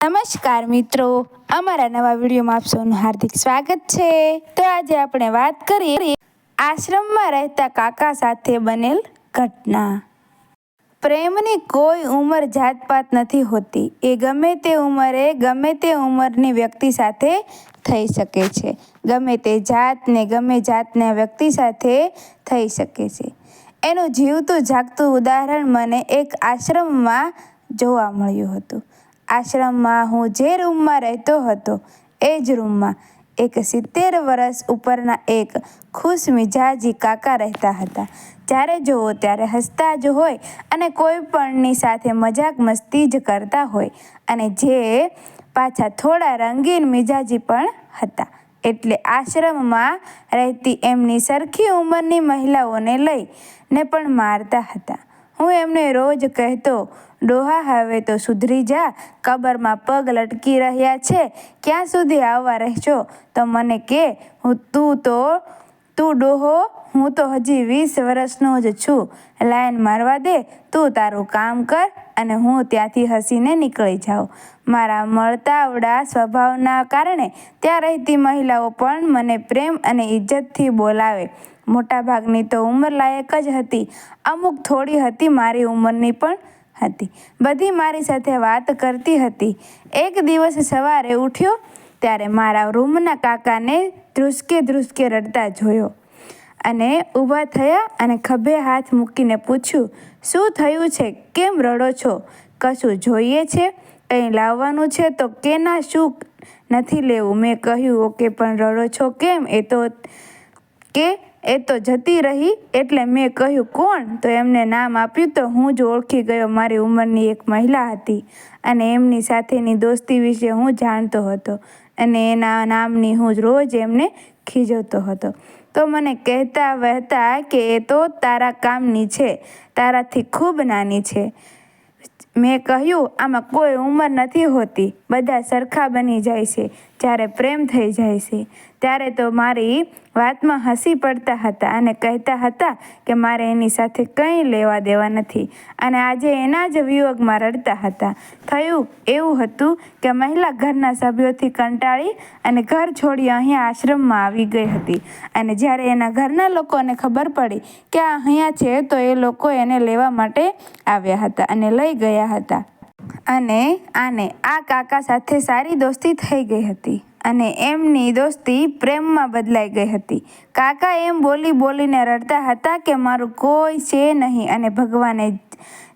નમસ્કાર મિત્રો, અમારા નવા વિડીયોમાં આપ સૌનું હાર્દિક સ્વાગત છે. તો આજે આપણે વાત કરીએ આશ્રમમાં રહેતા કાકા સાથે બનેલ ઘટના. પ્રેમની કોઈ ઉંમર જાતપાત નથી હોતી. એ ગમે તે ઉંમરે, ગમે તે ઉંમરની વ્યક્તિ સાથે થઈ શકે છે. ગમે તે જાતને ગમે જાતના વ્યક્તિ સાથે થઈ શકે છે. એનું જીવતું જાગતું ઉદાહરણ મને એક આશ્રમમાં જોવા મળ્યું હતું. આશ્રમમાં હું જે રૂમમાં રહેતો હતો, એ જ રૂમમાં એક સિત્તેર વર્ષ ઉપરના એક ખુશ મિજાજી કાકા રહેતા હતા. જ્યારે જુઓ ત્યારે હસતા જ હોય અને કોઈ પણની સાથે મજાક મસ્તી જ કરતા હોય અને જે પાછા થોડા રંગીન મિજાજી પણ હતા. એટલે આશ્રમમાં રહેતી એમની સરખી ઉંમરની મહિલાઓને લઈને પણ મારતા હતા. હું એમને રોજ કહેતો, ડોહા, હવે તો સુધરી જા. કબરમાં પગ લટકી રહ્યા છે. ક્યાં સુધી આવવા રહેશો? તો મને કે, હું, તું તો, તું ડોહો, હું તો હજી વીસ વર્ષનો જ છું. લાઈન મારવા દે, તું તારું કામ કર અને હું ત્યાંથી હસીને નીકળી જાઉં. મારા મળતાવડા સ્વભાવના કારણે ત્યાં રહેતી મહિલાઓ પણ મને પ્રેમ અને ઇજ્જતથી બોલાવે. મોટાભાગની તો ઉંમર લાયક જ હતી. અમુક થોડી હતી, મારી ઉંમરની પણ હતી. બધી મારી સાથે વાત કરતી હતી. એક દિવસ સવારે ઉઠ્યો, ત્યારે મારા રૂમના કાકાને ધ્રુસકે ધ્રુસકે રડતા જોયો. અને ઊભા થયા અને ખભે હાથ મૂકીને પૂછ્યું, શું થયું છે? કેમ રડો છો? કશું જોઈએ છે? કંઈ લાવવાનું છે? તો કેના શું નથી લેવું? મેં કહ્યું, ઓકે, પણ રડો છો કેમ? એ તો કે એ તો જતી રહી એટલે મેં કહ્યું, કોણ? તો એમને નામ આપ્યું તો હું જ ઓળખી ગયો મારી ઉંમરની એક મહિલા હતી અને એમની સાથેની દોસ્તી વિશે હું જાણતો હતો અને એના નામની હું રોજ એમને ખીજવતો હતો. તો મને કહેતા વહેતા કે, એ તો તારા કામની છે, તારાથી ખૂબ નાની છે. મેં કહ્યું, આમાં કોઈ ઉંમર નથી હોતી, બધા સરખા બની જાય છે જ્યારે પ્રેમ થઈ જાય છે, ત્યારે તો મારી વાતમાં હસી પડતા હતા અને કહેતા હતા કે મારે એની સાથે કંઈ લેવા દેવા નથી. અને આજે એના જ વિયોગમાં રડતા હતા. થયું એવું હતું કે મહિલા ઘરના સભ્યોથી કંટાળી અને ઘર છોડી અહીંયા આશ્રમમાં આવી ગઈ હતી. અને જ્યારે એના ઘરના લોકોને ખબર પડી કે આ અહીંયા છે, તો એ લોકો એને લેવા માટે આવ્યા હતા અને લઈ ગયા હતા. અને આને આ કાકા સાથે સારી દોસ્તી થઈ ગઈ હતી અને એમની દોસ્તી પ્રેમમાં બદલાઈ ગઈ હતી. કાકા એમ બોલી બોલીને રડતા હતા કે મારું કોઈ છે નહીં અને ભગવાને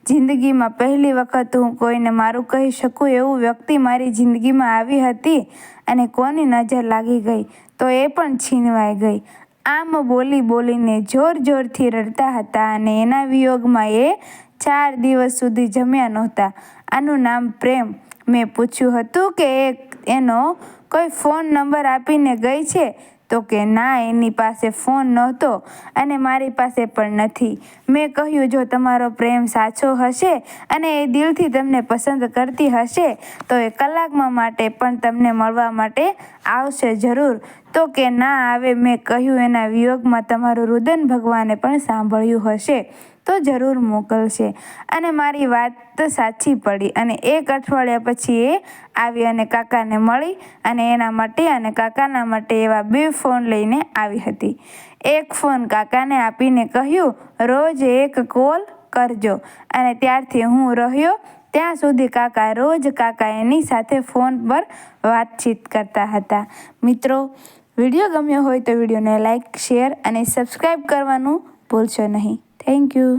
જિંદગીમાં પહેલી વખત હું કોઈને મારું કહી શકું એવું વ્યક્તિ મારી જિંદગીમાં આવી હતી અને કોની નજર લાગી ગઈ તો એ પણ છીનવાઈ ગઈ. આમ બોલી બોલીને જોર જોરથી રડતા હતા અને એના વિયોગમાં એ ચાર દિવસ સુધી જમ્યા નહોતા. આનું નામ પ્રેમ. મેં પૂછ્યું હતું કે એનો કોઈ ફોન નંબર આપીને ગઈ છે? તો કે ના, એની પાસે ફોન નહોતો અને મારી પાસે પણ નથી. મેં કહ્યું, જો તમારો પ્રેમ સાચો હશે અને એ દિલથી તમને પસંદ કરતી હશે, તો એ કલાકમાં માટે પણ તમને મળવા માટે આવશે જરૂર. તો કે ના આવે, મેં કહ્યું એના વિયોગમાં તમારું રુદન ભગવાને પણ સાંભળ્યું હશે, તો જરૂર મોકલશે. અને મારી વાત સાચી પડી અને એક અઠવાડિયા પછી એ આવી અને કાકાને મળી અને એના માટે અને કાકાના માટે એવા બે ફોન લઈને આવી હતી. એક ફોન કાકાને આપીને કહ્યું, રોજ એક કોલ કરજો. અને ત્યારથી હું રહ્યો, ત્યાં સુધી કાકા રોજ કાકા એની સાથે ફોન પર વાતચીત કરતા હતા. મિત્રો વીડિયો ગમ્યો હોય તો વિડીયોને લાઇક શેર અને સબસ્ક્રાઈબ કરવાનું ભૂલશો નહીં. Thank you